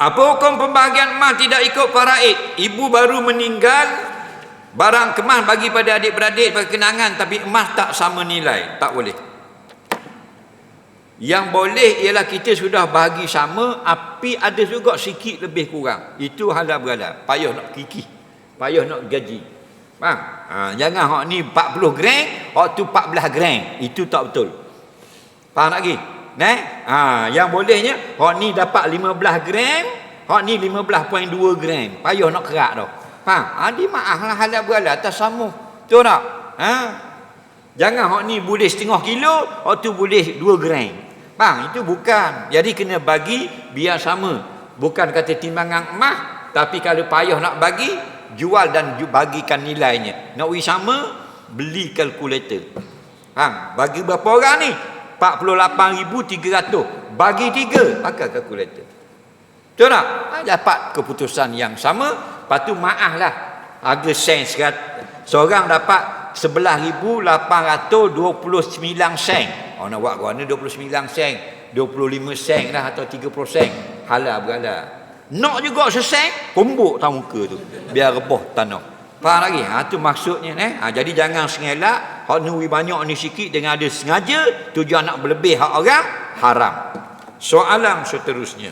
Apa hukum pembahagian emas tidak ikut faraid? Ibu baru meninggal, barang kemas bagi pada adik-beradik bagi kenangan tapi emas tak sama nilai. Tak boleh. Yang boleh ialah kita sudah bagi sama tapi ada juga sikit lebih kurang. Itu halal berhalal. Payah nak kiki. Payah nak gaji. Faham? Ha, jangan hak ni 40 gram, hak tu 14 gram. Itu tak betul. Faham lagi? Nah, ha, yang bolehnya hak ni dapat 15 gram, hak ni 15.2 gram. Payah nak kerak dah. Faham? Ha, di maaf lah halal berhalal atas sama. Betul tak? Ha? Jangan hak ni boleh setengah kilo, hak tu boleh 2 gram. Faham? Itu bukan. Jadi kena bagi biar sama. Bukan kata timbangan emas, tapi kalau payah nak bagi, jual dan bagikan nilainya. Nak bagi sama, beli kalkulator. Faham? Bagi berapa orang ni? 48,300. Bagi tiga, pakai kalkulator. Betul tak? Ha, dapat keputusan yang sama. Lepas tu maaf lah. Harga sen. Seorang dapat 11,829 sen. Oh nak buat mana 29 sen. 25 sen lah atau 30 sen. Halal berhalal. Nak juga sesen, pombok tak muka tu. Biar rebah tanah. Faham lagi? Ha, tu maksudnya. Eh? Ha, jadi jangan sengelak. Hak nuri banyak ni sikit dengan ada sengaja. Tujuan nak berlebih hak orang. Haram. Soalan seterusnya.